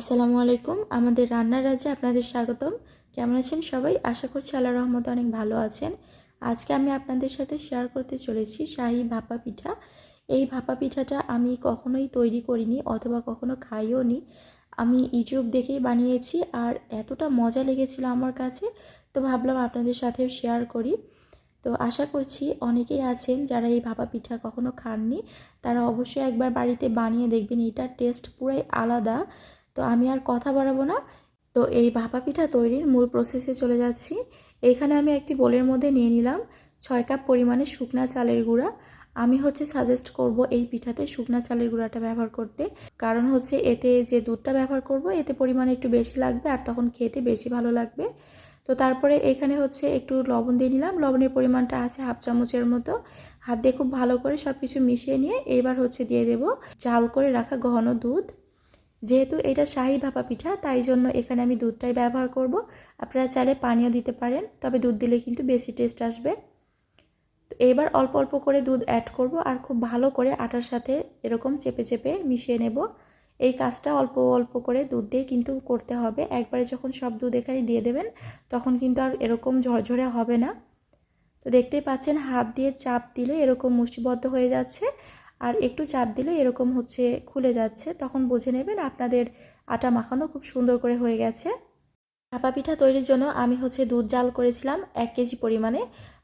আসসালামু আলাইকুম। আমাদের রান্নার রাজ্যে আপনাদের স্বাগতম। কেমন আছেন সবাই? আশা করছি আল্লাহ রহমতে অনেক ভালো আছেন। আজকে আমি আপনাদের সাথে শেয়ার করতে চলেছি শাহি ভাপা পিঠা। এই ভাপা পিঠাটা আমি কখনোই তৈরি করিনি অথবা কখনো খাইও নি। আমি ইউটিউব দেখেই বানিয়েছি আর এতটা মজা লেগেছিল আমার কাছে, তো ভাবলাম আপনাদের সাথেও শেয়ার করি। তো আশা করছি অনেকেই আছেন যারা এই ভাপা পিঠা কখনো খাননি। তারা অবশ্যই একবার বাড়িতে বানিয়ে দেখবেন, এটার টেস্ট পুরাই আলাদা। তো আমি আর কথা বাড়াবো না। তো এই ভাপা পিঠা তৈরির মূল প্রসেসে চলে যাচ্ছি। এখানে আমি একটি বোলের মধ্যে নিয়ে নিলাম ছয় কাপ পরিমাণে শুকনা চালের গুঁড়া। আমি হচ্ছে সাজেস্ট করব এই পিঠাতে শুকনা চালের গুঁড়াটা ব্যবহার করতে। কারণ হচ্ছে এতে যে দুধটা ব্যবহার করব, এতে পরিমাণে একটু বেশি লাগবে আর তখন খেতে বেশি ভালো লাগবে। তো তারপরে এখানে হচ্ছে একটু লবণ দিয়ে নিলাম। লবণের পরিমাণটা আছে হাফ চামচের মতো। হাত দিয়ে খুব ভালো করে সব কিছু মিশিয়ে নিয়ে এবার হচ্ছে দিয়ে দেব চাল করে রাখা ঘন দুধ। যেহেতু এটা শাহি ভাপা পিঠা, তাই জন্য এখানে আমি দুধটাই ব্যবহার করব। আপনারা চাইলে পানীয় দিতে পারেন, তবে দুধ দিলে কিন্তু বেশি টেস্ট আসবে। তো এবার অল্প অল্প করে দুধ অ্যাড করব আর খুব ভালো করে আটার সাথে এরকম চেপে চেপে মিশিয়ে নেব। এই কাজটা অল্প অল্প করে দুধ দিয়ে কিন্তু করতে হবে। একবারে যখন সব দুধ এখানে দিয়ে দেবেন, তখন কিন্তু আর এরকম ঝরঝরে হবে না। তো দেখতেই পাচ্ছেন, হাত দিয়ে চাপ দিলে এরকম মুষ্টিবদ্ধ হয়ে যাচ্ছে। আর একটু চাপ দিলে এরকম হচ্ছে খুলে যাচ্ছে। তখন বুঝে নেবেন আপনাদের আটা মাখানো খুব সুন্দর করে হয়ে গেছে। ভাপা পিঠা তৈরির জন্য আমি হচ্ছে দুধ জাল করেছিলাম এক কেজি পরিমাণে।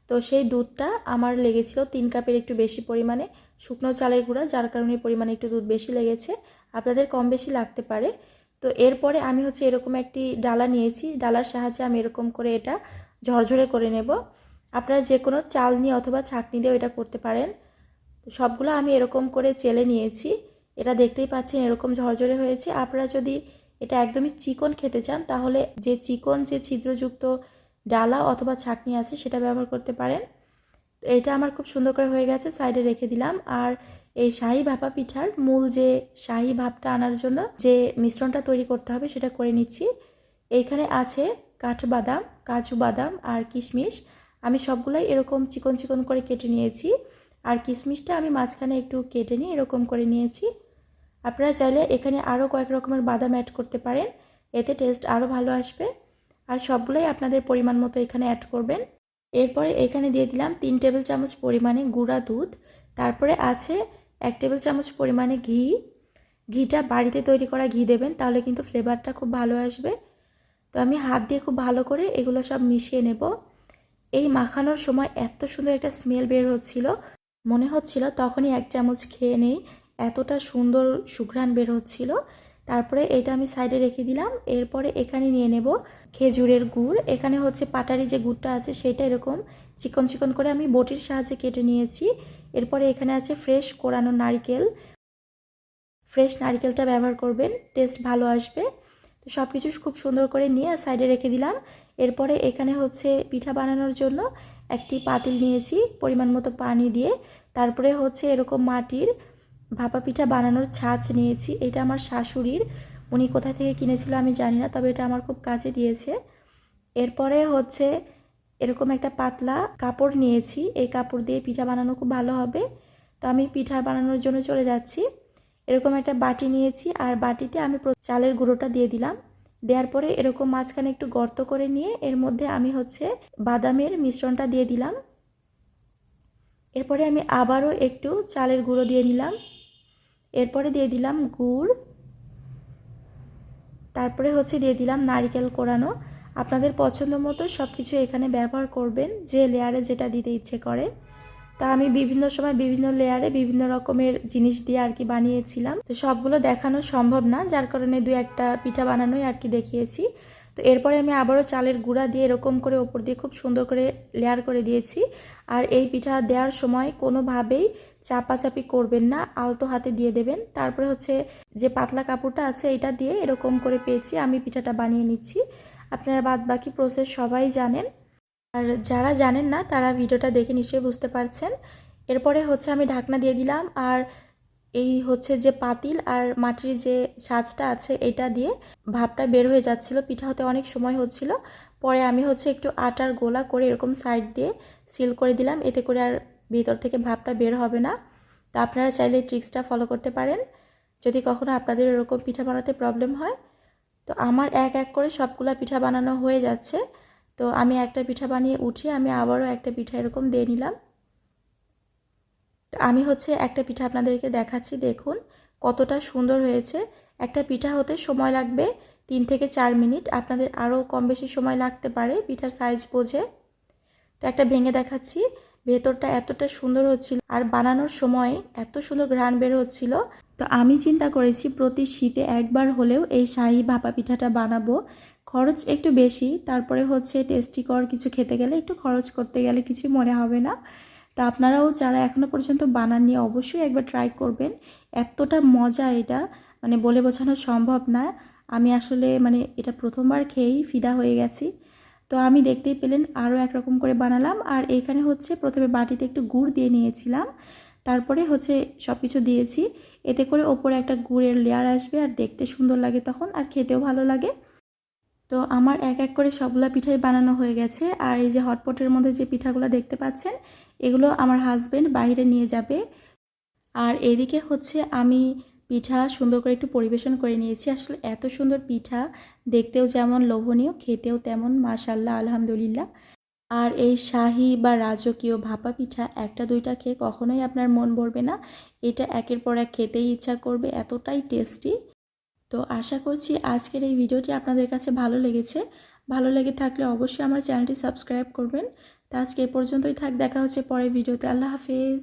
তো সেই দুধটা আমার লেগেছিল তিন কাপের একটু বেশি পরিমাণে। শুকনো চালের গুঁড়া, যার কারণে পরিমাণে একটু দুধ বেশি লেগেছে। আপনাদের কম বেশি লাগতে পারে। তো এরপরে আমি হচ্ছে এরকম একটি ডালা নিয়েছি। ডালার সাহায্যে আমি এরকম করে এটা ঝরঝরে করে নেব। আপনারা যে কোনো চাল নিয়ে অথবা ছাঁকনি দিয়েও এটা করতে পারেন। তো সবগুলো আমি এরকম করে চেলে নিয়েছি। এটা দেখতেই পাচ্ছেন এরকম ঝরঝরে হয়েছে। আপনারা যদি এটা একদমই চিকন খেতে চান, তাহলে যে চিকন, যে ছিদ্রযুক্ত ডালা অথবা ছাকনি আছে, সেটা ব্যবহার করতে পারেন। এটা আমার খুব সুন্দর করে হয়ে গেছে, সাইডে রেখে দিলাম। আর এই শাহি ভাপা পিঠার মূল যে শাহি ভাপটা আনার জন্য যে মিশ্রণটা তৈরি করতে হবে, সেটা করে নিচ্ছি। এইখানে আছে কাঠবাদাম কাজু বাদাম আর কিশমিশ। আমি সবগুলাই এরকম চিকন চিকন করে কেটে নিয়েছি। আর কিশমিশটা আমি মাঝখানে একটু কেটে নিয়ে এরকম করে নিয়েছি। আপনারা চাইলে এখানে আরও কয়েক রকমের বাদাম অ্যাড করতে পারেন। এতে টেস্ট আরও ভালো আসবে। আর সবগুলোই আপনাদের পরিমাণ মতো এখানে অ্যাড করবেন। এরপরে এখানে দিয়ে দিলাম তিন টেবিল চামচ পরিমাণে গুঁড়া দুধ। তারপরে আছে এক টেবিল চামচ পরিমাণে ঘি। ঘিটা বাড়িতে তৈরি করা ঘি দেবেন, তাহলে কিন্তু ফ্লেভারটা খুব ভালো আসবে। তো আমি হাত দিয়ে খুব ভালো করে এগুলো সব মিশিয়ে নেব। এই মাখানোর সময় এত সুন্দর একটা স্মেল বের হচ্ছিল। মনে হচ্ছিল তখনই এক চামচ খেয়ে নেই, এতটা সুন্দর সুঘ্রাণ বের হচ্ছিল। তারপরে এটা আমি সাইডে রেখে দিলাম, এরপরে এখানে নিয়ে নেব খেজুরের গুড়। এখানে হচ্ছে পাটারি যে গুড়টা আছে সেটা এরকম চিকন চিকন করে আমি বটির সাহায্যে কেটে নিয়েছি। এরপরে এখানে আছে ফ্রেশ কোরানো নারকেল। ফ্রেশ নারকেলটা ব্যবহার করবেন, টেস্ট ভালো আসবে। তো সব কিছু খুব সুন্দর করে নিয়ে সাইডে রেখে দিলাম। এরপরে এখানে হচ্ছে পিঠা বানানোর জন্য একটি পাতিল নিয়েছি পরিমাণ মতো পানি দিয়ে। তারপরে হচ্ছে এরকম মাটির ভাপা পিঠা বানানোর ছাঁচ নিয়েছি। এটা আমার শাশুড়ির। উনি কোথা থেকে কিনেছিল আমি জানি না, তবে এটা আমার খুব কাজে দিয়েছে। এরপরে হচ্ছে এরকম একটা পাতলা কাপড় নিয়েছি। এই কাপড় দিয়ে পিঠা বানানো খুব ভালো হবে। তো আমি পিঠা বানানোর জন্য চলে যাচ্ছি। এরকম একটা বাটি নিয়েছি আর বাটিতে আমি চালের গুঁড়োটা দিয়ে দিলাম। দেওয়ার পরে এরকম মাঝখানে একটু গর্ত করে নিয়ে এর মধ্যে আমি হচ্ছে বাদামের মিশ্রণটা দিয়ে দিলাম। এরপরে আমি আবারও একটু চালের গুঁড়ো দিয়ে নিলাম। এরপরে দিয়ে দিলাম গুড়। তারপরে হচ্ছে দিয়ে দিলাম নারিকেল কোরানো। আপনাদের পছন্দ মতো সব কিছু এখানে ব্যবহার করবেন, যে লেয়ারে যেটা দিতে ইচ্ছে করে। তা আমি বিভিন্ন সময় বিভিন্ন লেয়ারে বিভিন্ন রকমের জিনিস দিয়ে আর কি বানিয়েছিলাম। তো সবগুলো দেখানো সম্ভব না, যার কারণে দু একটা পিঠা বানানোই আর কি দেখিয়েছি। তো এরপরে আমি আবারও চালের গুঁড়া দিয়ে এরকম করে ওপর দিয়ে খুব সুন্দর করে লেয়ার করে দিয়েছি। আর এই পিঠা দেওয়ার সময় কোনোভাবেই চাপাচাপি করবেন না, আলতো হাতে দিয়ে দেবেন। তারপরে হচ্ছে যে পাতলা কাপড়টা আছে এটা দিয়ে এরকম করে পেয়েছি আমি পিঠাটা বানিয়ে নিচ্ছি। আপনারা বাদ বাকি প্রসেস সবাই জানেন। আর যারা জানেন না, তারা ভিডিওটা দেখে নিশ্চয়ই বুঝতে পারছেন। এরপরে হচ্ছে আমি ঢাকনা দিয়ে দিলাম আর এই হচ্ছে যে পাতিল আর মাটির যে ছাঁচটা আছে, এটা দিয়ে ভাবটা বের হয়ে যাচ্ছিল। পিঠা হতে অনেক সময় হচ্ছিল। পরে আমি হচ্ছে একটু আটার গোলা করে এরকম সাইড দিয়ে সিল করে দিলাম। এতে করে আর ভিতর থেকে ভাবটা বের হবে না। তো আপনারা চাইলে এই ট্রিক্সটা ফলো করতে পারেন। যদি কখনো আপনাদের এরকম পিঠা বানাতে প্রবলেম হয়, তো আমার এক এক করে সবগুলা পিঠা বানানো হয়ে যাচ্ছে। তো আমি একটা পিঠা বানিয়ে উঠে, আমি আবারও একটা পিঠা এরকম দিয়ে নিলাম। তো আমি হচ্ছে একটা পিঠা আপনাদেরকে দেখাচ্ছি, দেখুন কতটা সুন্দর হয়েছে। একটা পিঠা হতে সময় লাগবে তিন থেকে চার মিনিট, আপনাদের আরও কম বেশি সময় লাগতে পারে পিঠার সাইজ বোঝে। তো একটা ভেঙে দেখাচ্ছি, ভেতরটা এতটা সুন্দর হচ্ছিল আর বানানোর সময় এত সুন্দর ঘ্রাণ বের হচ্ছিল। তো আমি চিন্তা করেছি প্রতি শীতে একবার হলেও এই শাহি ভাপা পিঠাটা বানাবো। খরচ একটু বেশি, তারপরে হচ্ছে টেস্টিকর কিছু খেতে গেলে একটু খরচ করতে গেলে কিছুই মনে হবে না। তা আপনারাও যারা এখনও পর্যন্ত বানাননি অবশ্যই একবার ট্রাই করবেন। এতটা মজা এটা মানে বলে বোঝানো সম্ভব না। আমি আসলে মানে এটা প্রথমবার খেয়েই ফিদা হয়ে গেছি। তো আমি দেখতেই পেলেন আরও একরকম করে বানালাম। আর এইখানে হচ্ছে প্রথমে বাটিতে একটু গুড় দিয়ে নিয়েছিলাম। তারপরে হচ্ছে সব কিছু দিয়েছি। এতে করে ওপরে একটা গুড়ের লেয়ার আসবে আর দেখতে সুন্দর লাগে তখন, আর খেতেও ভালো লাগে। তো আমার এক এক করে সবগুলা পিঠাই বানানো হয়ে গেছে। আর এই যে হটপটের মধ্যে যে পিঠাগুলো দেখতে পাচ্ছেন, এগুলো আমার হাজব্যান্ড বাইরে নিয়ে যাবে। আর এদিকে হচ্ছে আমি পিঠা সুন্দর করে একটু পরিবেশন করে নিয়েছি। আসলে এত সুন্দর পিঠা, দেখতেও যেমন লোভনীয়, খেতেও তেমন মাশাল্লাহ আলহামদুলিল্লাহ। আর এই শাহি বা রাজকীয় ভাপা পিঠা, একটা দুইটা খেয়ে কখনোই আপনার মন ভরবে না। এটা একের পর এক খেতেই ইচ্ছা করবে, এতটাই টেস্টি তো আশা করছি আজকের এই ভিডিওটি আপনাদের কাছে ভালো লেগেছে। ভালো লেগে থাকলে অবশ্যই আমার চ্যানেলটি সাবস্ক্রাইব করবেন। তা আজকে এ পর্যন্তই থাক, দেখা হচ্ছে পরের ভিডিওতে। আল্লাহ হাফেজ।